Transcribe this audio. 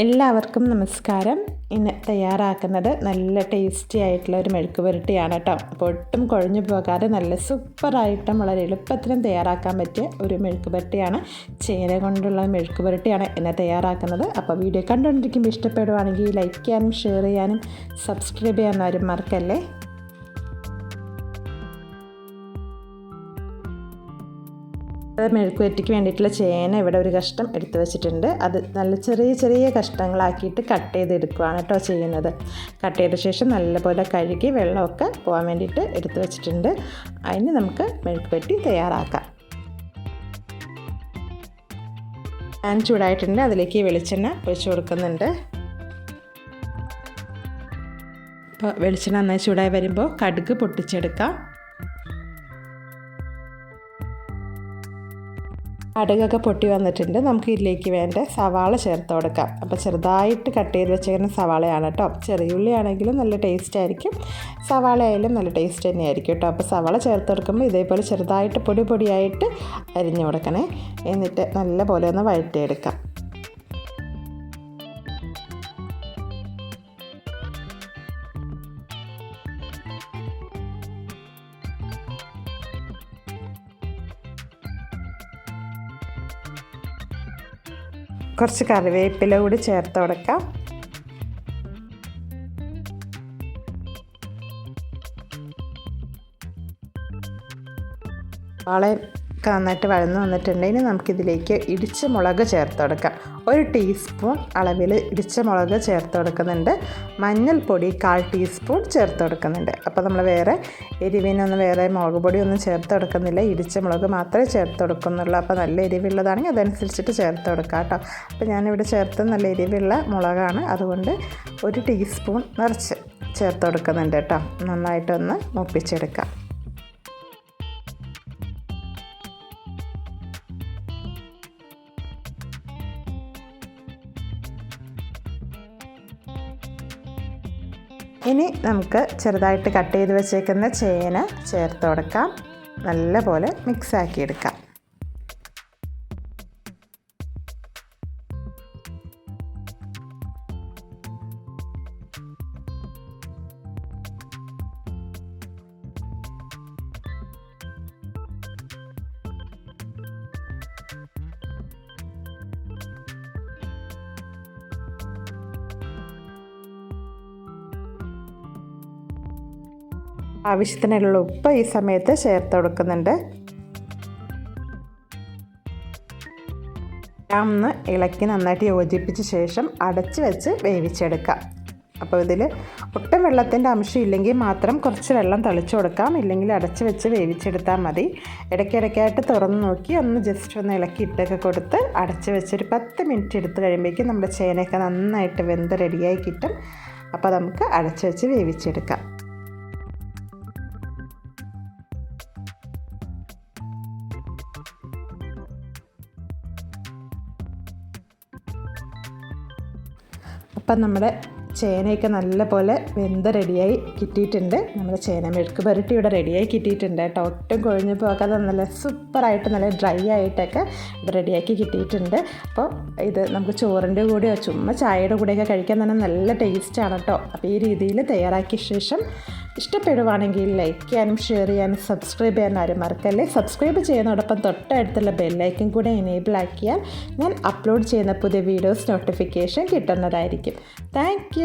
എല്ലാവർക്കും നമസ്കാരം. ഇന്ന് തയ്യാറാക്കുന്നത് നല്ല ടേസ്റ്റി ആയിട്ടുള്ള ഒരു മെഴുക്ക് പുരട്ടിയാണ് കേട്ടോ അപ്പോൾ ഒട്ടും കുഴഞ്ഞു പോകാതെ നല്ല സൂപ്പറായിട്ടും വളരെ എളുപ്പത്തിലും തയ്യാറാക്കാൻ പറ്റിയ ഒരു മെഴുക്ക് പുരട്ടിയാണ്. ചേന കൊണ്ടുള്ള മെഴുക്ക് പുരട്ടിയാണ് ഇന്ന് തയ്യാറാക്കുന്നത്. അപ്പോൾ വീഡിയോ കണ്ടുകൊണ്ടിരിക്കുമ്പോൾ ഇഷ്ടപ്പെടുവാണെങ്കിൽ ലൈക്ക് ചെയ്യാനും ഷെയർ ചെയ്യാനും സബ്സ്ക്രൈബ് ചെയ്യാനും ആരും മറക്കല്ലേ? അത് മെഴുക്കുവരട്ടിക്ക് വേണ്ടിയിട്ടുള്ള ചേന ഇവിടെ ഒരു കഷ്ണം എടുത്തു വെച്ചിട്ടുണ്ട്. അത് നല്ല ചെറിയ ചെറിയ കഷ്ണങ്ങളാക്കിയിട്ട് കട്ട് ചെയ്തെടുക്കുകയാണ് കേട്ടോ ചെയ്യുന്നത്. കട്ട് ചെയ്ത ശേഷം നല്ലപോലെ കഴുകി വെള്ളമൊക്കെ പോകാൻ വേണ്ടിയിട്ട് എടുത്തു വെച്ചിട്ടുണ്ട്. അതിന് നമുക്ക് മെഴുക്കുവരട്ടി തയ്യാറാക്കാം. പാൻ ചൂടായിട്ടുണ്ട്. അതിലേക്ക് വെളിച്ചെണ്ണ ഒഴിച്ചു കൊടുക്കുന്നുണ്ട്. അപ്പോൾ വെളിച്ചെണ്ണ നന്നായി ചൂടായി വരുമ്പോൾ കടുക് പൊട്ടിച്ചെടുക്കാം. കടുകൊക്കെ പൊട്ടി വന്നിട്ടുണ്ട്. നമുക്ക് ഇതിലേക്ക് വേണ്ട സവാള ചേർത്ത് കൊടുക്കാം. അപ്പോൾ ചെറുതായിട്ട് കട്ട് ചെയ്ത് വെച്ചേക്കുന്ന സവാളയാണ് കേട്ടോ. ചെറിയുള്ളി ആണെങ്കിലും നല്ല ടേസ്റ്റ് ആയിരിക്കും. സവാള ആയാലും നല്ല ടേസ്റ്റ് തന്നെയായിരിക്കും കേട്ടോ. അപ്പോൾ സവാള ചേർത്ത് കൊടുക്കുമ്പോൾ ഇതേപോലെ ചെറുതായിട്ട് പൊടി പൊടിയായിട്ട് അരിഞ്ഞു കൊടുക്കണേ. എന്നിട്ട് നല്ല പോലെ ഒന്ന് വഴറ്റിയെടുക്കാം. കുറച്ച് കറിവേപ്പില കൂടി ചേർത്ത് കൊടുക്കാം. വാളെ നന്നായിട്ട് വഴന്ന് വന്നിട്ടുണ്ടെങ്കിൽ നമുക്കിതിലേക്ക് ഇടിച്ച മുളക് ചേർത്ത് കൊടുക്കാം. ഒരു ടീസ്പൂൺ അളവിൽ ഇടിച്ച മുളക് ചേർത്ത് കൊടുക്കുന്നുണ്ട്. മഞ്ഞൾപ്പൊടി കാൽ ടീസ്പൂൺ ചേർത്ത് കൊടുക്കുന്നുണ്ട്. അപ്പോൾ നമ്മൾ വേറെ എരിവിനൊന്നും വേറെ മുളക് പൊടിയൊന്നും ചേർത്ത് കൊടുക്കുന്നില്ല. ഇടിച്ച മുളക് മാത്രമേ ചേർത്ത് കൊടുക്കുന്നുള്ളൂ. അപ്പോൾ നല്ല എരിവുള്ളതാണെങ്കിൽ അതനുസരിച്ചിട്ട് ചേർത്ത് കൊടുക്കാം കേട്ടോ. അപ്പോൾ ഞാനിവിടെ ചേർത്ത് നല്ല എരിവുള്ള മുളകാണ്. അതുകൊണ്ട് ഒരു ടീസ്പൂൺ നിറച്ച് ചേർത്ത് കൊടുക്കുന്നുണ്ട് കേട്ടോ. നന്നായിട്ടൊന്ന് മുപ്പിച്ചെടുക്കാം. ഇനി നമുക്ക് ചെറുതായിട്ട് കട്ട് ചെയ്ത് വെച്ചേക്കുന്ന ചേന ചേർത്ത് കൊടുക്കാം. നല്ലപോലെ മിക്സാക്കി എടുക്കാം ആവശ്യത്തിനുള്ള ഉപ്പ് ഈ സമയത്ത് ചേർത്ത് കൊടുക്കുന്നുണ്ട്. ഒന്ന് ഇളക്കി നന്നായിട്ട് യോജിപ്പിച്ച ശേഷം അടച്ച് വെച്ച് വേവിച്ചെടുക്കാം. അപ്പോൾ ഇതിൽ ഒട്ടും വെള്ളത്തിന്റെ അംശം ഇല്ലെങ്കിൽ മാത്രം കുറച്ച് വെള്ളം തളിച്ചു കൊടുക്കാം. ഇല്ലെങ്കിൽ അടച്ച് വെച്ച് വേവിച്ചെടുത്താൽ മതി. ഇടയ്ക്കിടയ്ക്കായിട്ട് തുറന്ന് നോക്കി ഒന്ന് ജസ്റ്റ് ഒന്ന് ഇളക്കി ഇട്ടൊക്കെ കൊടുത്ത് അടച്ച് വെച്ചൊരു പത്ത് മിനിറ്റ് എടുത്ത് കഴിയുമ്പോഴേക്കും നമ്മുടെ ചേനയൊക്കെ നന്നായിട്ട് വെന്ത് റെഡിയായി കിട്ടും. അപ്പോൾ നമുക്ക് അടച്ച് വെച്ച് വേവിച്ചെടുക്കാം. അപ്പം നമ്മുടെ ചേനയൊക്കെ നല്ല പോലെ വെന്ത് റെഡിയായി കിട്ടിയിട്ടുണ്ട്. നമ്മുടെ ചേന മെഴുക്ക് പുരട്ടി ഇവിടെ റെഡിയായി കിട്ടിയിട്ടുണ്ട് കേട്ടോ. ഒട്ടും കൊഴിഞ്ഞു പോകാതെ നല്ല സൂപ്പറായിട്ട് നല്ല ഡ്രൈ ആയിട്ടൊക്കെ ഇവിടെ റെഡിയാക്കി കിട്ടിയിട്ടുണ്ട്. അപ്പോൾ ഇത് നമുക്ക് ചോറിന്റെ കൂടെയോ ചുമ്മാ ചായയുടെ കൂടെയൊക്കെ കഴിക്കാൻ തന്നെ നല്ല ടേസ്റ്റാണ് കേട്ടോ. അപ്പോൾ ഈ രീതിയിൽ തയ്യാറാക്കിയ ശേഷം ഇഷ്ടപ്പെടുവാണെങ്കിൽ ലൈക്ക് ചെയ്യാനും ഷെയർ ചെയ്യാനും സബ്സ്ക്രൈബ് ചെയ്യാനും ആരും മറക്കല്ലേ? സബ്സ്ക്രൈബ് ചെയ്യുന്നതോടൊപ്പം തൊട്ടടുത്തുള്ള ബെല്ലൈക്കും കൂടെ എനേബിൾ ആക്കിയാൽ ഞാൻ അപ്ലോഡ് ചെയ്യുന്ന പുതിയ വീഡിയോസ് നോട്ടിഫിക്കേഷൻ കിട്ടുന്നതായിരിക്കും. താങ്ക്